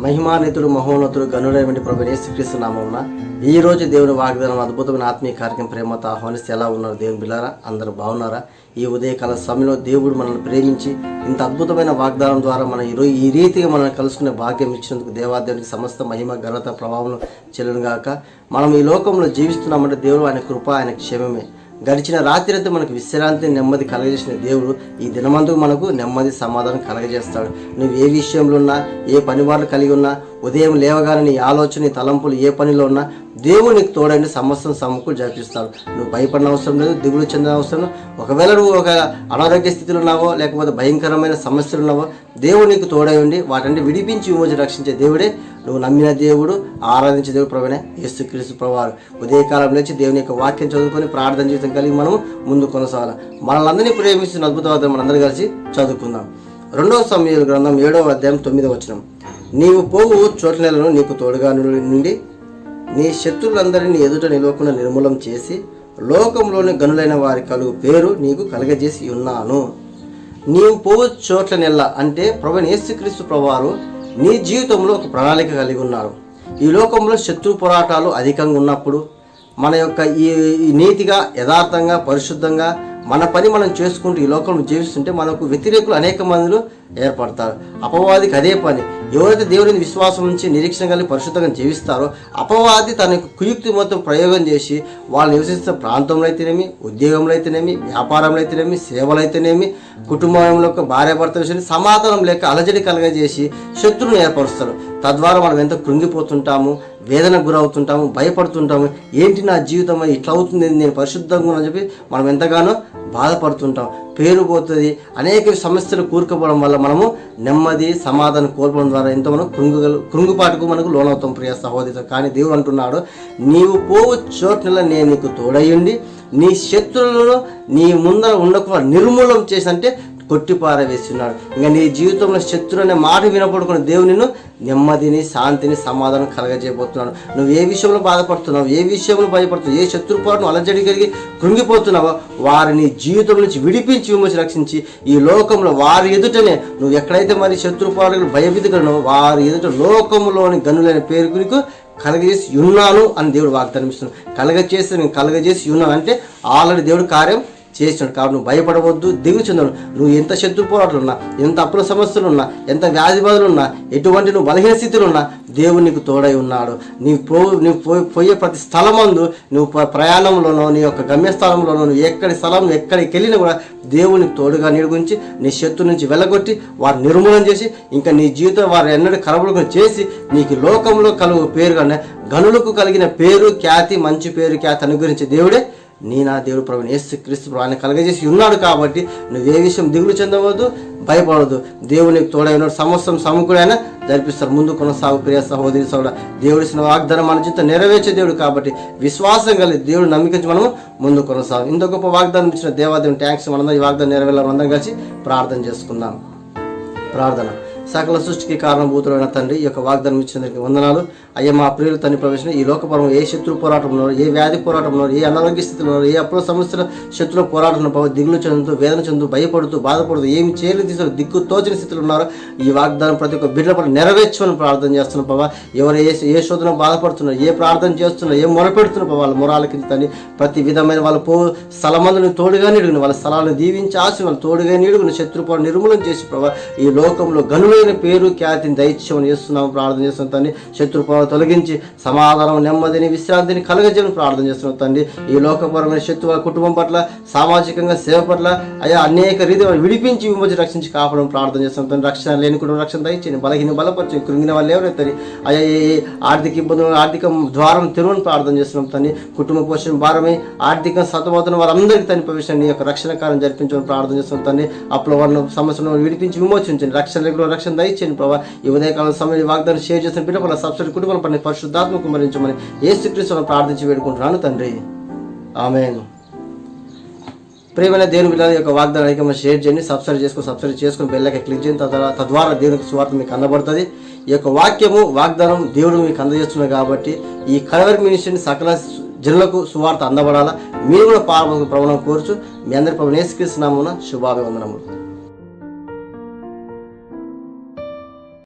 మహిమానితుడు మహోన్నతుడు గనుడైనటువంటి ప్రభు యేసుక్రీస్తు నామమున ఈ రోజు దేవుని వాగ్దానం అద్భుతమైన ఆత్మీయ కార్యక్రమం ప్రేమతో ఆహ్వానిస్తే ఎలా ఉన్నారు దేవుని బిల్లారా అందరూ బాగున్నారా? ఈ ఉదయకాల సమయంలో దేవుడు మనల్ని ప్రేమించి ఇంత అద్భుతమైన వాగ్దానం ద్వారా మన ఈ రో- ఈ రీతిగా మనల్ని కలుసుకునే భాగ్యం ఇచ్చినందుకు దేవాదేవునికి సమస్త మహిమ ఘనత ప్రభావం చెల్లునుగాక. మనం ఈ లోకంలో జీవిస్తున్నామంటే దేవుడు ఆయన కృప ఆయన క్షేమమే. గడిచిన రాత్రి అంతా మనకు విశ్రాంతి నెమ్మది కలగజేసిన దేవుడు ఈ దినమందు మనకు నెమ్మది సమాధానం కలగజేస్తాడు. నువ్వు ఏ విషయంలో ఉన్నా ఏ పని కలిగి ఉన్నా ఉదయం లేవగానే నీ ఆలోచన నీ తలంపులు ఏ పనిలో ఉన్నా దేవుడు నీకు తోడండి సమస్యను సమకూరు జరిపిస్తాడు. నువ్వు భయపడిన అవసరం లేదు దిగులు చెందిన అవసరం ఒకవేళ నువ్వు ఒక అనారోగ్య స్థితిలో ఉన్నావో లేకపోతే భయంకరమైన సమస్యలు ఉన్నావో దేవుడు నీకు తోడై ఉండి వాటిని విడిపించి విమోచన రక్షించే దేవుడే. నువ్వు నమ్మిన దేవుడు ఆరాధించే దేవుడు ప్రభునే యేసుక్రీస్తు ప్రభువారు. ఉదయకాలం నుంచి దేవుని యొక్క వాక్యం చదువుకొని ప్రార్థన జీవితం కలిగి మనం ముందు కొనసాగాలి. మనల్ని ప్రేమిస్తున్న అద్భుతవాదం మనందరూ కలిసి చదువుకుందాం. రెండవ సమయాల గ్రంథం ఏడవ అధ్యాయం తొమ్మిదవ వచనం. నీవు పోవు చోట్ల నీకు తోడుగా నుండి నీ శత్రులందరినీ ఎదుట నిలవకుండా నిర్మూలం చేసి లోకంలోని గనులైన వారి కలుగు పేరు నీకు కలగజేసి ఉన్నాను. నీవు పోవు చోట్ల నెల అంటే ప్రభు యేసుక్రీస్తు ప్రభువారు నీ జీవితంలో ఒక ప్రణాళిక కలిగి ఉన్నారు. ఈ లోకంలో శత్రు పోరాటాలు అధికంగా ఉన్నప్పుడు మన యొక్క ఈ నీతిగా యథార్థంగా పరిశుద్ధంగా మన పని మనం చేసుకుంటూ ఈ లోకంలో జీవిస్తుంటే మనకు వ్యతిరేకులు అనేక మందిలో ఏర్పడతారు. అపవాదికి అదే పని. ఎవరైతే దేవుడిని విశ్వాసం నుంచి నిరీక్షణ కలిగి పరిశుద్ధంగా జీవిస్తారో అపవాది తన యొక్క కుయుక్తి మొత్తం ప్రయోగం చేసి వాళ్ళు నివసిస్తున్న ప్రాంతంలో అయితేనేమి ఉద్యోగంలో అయితేనేమి వ్యాపారంలో అయితేనేమి సేవలు అయితేనేమి కుటుంబంలో భార్య భర్త విషయాన్ని సమాధానం లేక అలజడి కలగజేసి శత్రువును ఏర్పరుస్తారు. తద్వారా మనం ఎంత కృంగిపోతుంటాము? వేదనకు గురవుతుంటాము భయపడుతుంటాము. ఏంటి నా జీవితం? ఇట్లా అవుతుంది నేను పరిశుద్ధంగా అని చెప్పి మనం ఎంతగానో బాధపడుతుంటాం. పేరు పోతుంది. అనేక సమస్యలు కూరుకుపోవడం వల్ల మనము నెమ్మది సమాధానం కోల్పోవడం ద్వారా ఎంతో మనం కృంగు కృంగుపాటుకు మనకు లోనవుతాం ప్రియ సహోదరి కానీ దేవుడు అంటున్నాడు నీవు పోవు చోట్ల నేను నీకు తోడయ్యుండి నీ శత్రువులను నీ ముందర ఉండకుండా నిర్మూలం చేసి అంటే కొట్టి పారవేస్తున్నాడు ఇంకా నీ జీవితంలో శత్రు అనే మాట వినపడుకున్న దేవుడు నిన్ను నెమ్మదిని శాంతిని సమాధానం కలగజేయబోతున్నాడు. నువ్వు ఏ విషయంలో బాధపడుతున్నావు? ఏ విషయంలో భయపడుతున్నావు? ఏ శత్రు అలజడి కలిగి కృంగిపోతున్నావో వారిని జీవితం నుంచి విడిపించి విమర్శ రక్షించి ఈ లోకంలో వారి ఎదుటనే నువ్వు ఎక్కడైతే మరి శత్రు పోరాటాలు వారి ఎదుట లోకంలోని గనులైన పేరు నీకు కలగజేసి ఉన్నాను అని దేవుడు వాగ్దానం ఇస్తున్నాడు కలగజేసి నేను కలగజేసి ఉన్నాను అంటే ఆల్రెడీ దేవుడు కార్యం చేసినాడు కాబట్టి నువ్వు భయపడవద్దు దిగు చెందడు నువ్వు ఎంత శత్రు పోరాటాలు ఉన్నా ఎంత అప్పుల సమస్యలు ఉన్నా ఎంత వ్యాధి బాధలు ఉన్నా ఎటువంటి నువ్వు బలహీన స్థితిలో ఉన్నా దేవుడు నీకు తోడై ఉన్నాడు. నీ పో నీ పోయి పోయే ప్రతి స్థలమందు నువ్వు ప్రయాణంలోనో నీ యొక్క గమ్యస్థలంలోనో నువ్వు ఎక్కడి స్థలం ఎక్కడికి వెళ్ళినా కూడా దేవుడిని తోడుగా నీడు నీ శత్రు నుంచి వెళ్ళగొట్టి వారిని నిర్మూలన చేసి ఇంకా నీ జీవితం వారు ఎన్నడూ కలబడుకుని చేసి నీకు లోకంలో కలుగు పేరు కన్నా గనులకు కలిగిన పేరు ఖ్యాతి మంచి పేరు ఖ్యాతి అనుగురించి దేవుడే నీ నా దేవుడు ప్రభు యేసు క్రీస్తు ఆయన కలగజేసి ఉన్నాడు కాబట్టి నువ్వు ఏ విషయం దిగులు చెందవద్దు భయపడవద్దు. దేవునికి తోడైన సమస్తం సమకూడైనా జరిపిస్తారు ముందు కొనసాగు ప్రియ సహోదరి సోదర దేవుడిసిన ఇచ్చిన వాగ్దానం మన చింత నెరవేర్చే దేవుడు కాబట్టి విశ్వాసం కలిగి దేవుడు నమ్మికించి మనము ముందు కొనసాగు. ఇంత గొప్ప వాగ్దానం ఇచ్చిన దేవాదేవుని ట్యాంక్స్ మనందరం ఈ వాగ్దానం నెరవేరాలని కలిసి ప్రార్థన చేసుకుందాం. ప్రార్థన. సకల సృష్టికి కారణభూతులైన తండ్రి ఈ యొక్క వాగ్దానం ఇచ్చినందుకు వందనాలు. అయ్యా మా ప్రియులు తండ్రి ప్రవేశం ఈ లోకపరం ఏ శత్రు పోరాటంలో ఏ వ్యాధి పోరాటంలో ఏ అనారోగ్య స్థితిలో ఏ అప్పుల సమస్యల శత్రుల పోరాటంలో పాపం దిగులు చెందుతూ వేదన చెందుతూ భయపడుతూ బాధపడుతూ ఏమి చేయలేని తీసుకుని దిక్కు తోచిన స్థితిలో ఉన్నారో ఈ వాగ్దానం ప్రతి ఒక్క బిడ్డల పట్ల నెరవేర్చమని ప్రార్థన చేస్తున్నాం బాబా ఎవరు ఏ ఏ శోధన బాధపడుతున్నారు ఏ ప్రార్థన చేస్తున్నారు ఏ మొరపెడుతున్నారు బాబా వాళ్ళ మొరాలకి తండ్రి ప్రతి విధమైన వాళ్ళ పో స్థలమందుని తోడుగా నీడుగుని వాళ్ళ స్థలాలను దీవించి ఆశ వాళ్ళు తోడుగా నీడుగుని శత్రుపాలు నిర్మూలన చేసి ప్రభావ ఈ లోకంలో గనులైన పేరు ఖ్యాతిని దైత్యం చేస్తున్నాం ప్రార్థన చేస్తున్నాం తండ్రి శత్రుపాలు తొలగించి సమాధానం నెమ్మదిని విశ్రాంతిని కలగజేయమని ప్రార్థన చేస్తున్నాం తండ్రి. ఈ లోకపరమైన శత్రువు కుటుంబం పట్ల సామాజికంగా సేవ పట్ల అయ్యా అనేక రీతి విడిపించి విమోచన రక్షించి కాపాడడం ప్రార్థన చేస్తున్నాం తండ్రి. రక్షణ లేని కుటుంబం రక్షణ దయచేయండి. బలహీన బలపరిచి కృంగిన వాళ్ళు ఎవరైతే అయ్యా ఏ ఆర్థిక ఇబ్బందులు ఆర్థిక ద్వారం తెరువుని ప్రార్థన చేస్తున్నాం తండ్రి. కుటుంబ పోషణ భారమై ఆర్థిక సతమవుతున్న వారందరికీ తన ప్రవేశం యొక్క రక్షణ కార్యం జరిపించమని ప్రార్థన చేస్తున్నాం తండ్రి. అప్పుడు వాళ్ళ సమస్యలను విడిపించి విమోచించండి. రక్షణ లేకుండా రక్షణ దయచేయండి ప్రభా ఈ ఉదయకాలం సమయం వాగ్దానం షేర్ చేసిన బిడ్డ సబ్సిడీ కుటుంబాల పని పరిశుద్ధాత్మ కుమరించమని ఏసుక్రీస్తులను ప్రార్థించి వేడుకుంటున్నాను తండ్రి. ఆమె ప్రేమైన దేవుని పిల్లల యొక్క వాగ్దానానికి మనం షేర్ చేయండి సబ్స్క్రైబ్ చేసుకుని సబ్స్క్రైబ్ చేసుకుని బెల్లకి క్లిక్ చేయండి తద్వారా తద్వారా దేవునికి స్వార్థ మీకు అందబడుతుంది. ఈ యొక్క వాక్యము వాగ్దానం దేవుడు మీకు అందజేస్తున్నారు కాబట్టి ఈ కలవర్ మినిస్ట్రీని సకల జనులకు సువార్త అందబడాలా. మీరు కూడా పాల్గొన ప్రవణం కోరుచు మీ అందరి ప్రభు నేసుకరిస్తున్నామున శుభాభివందనములు.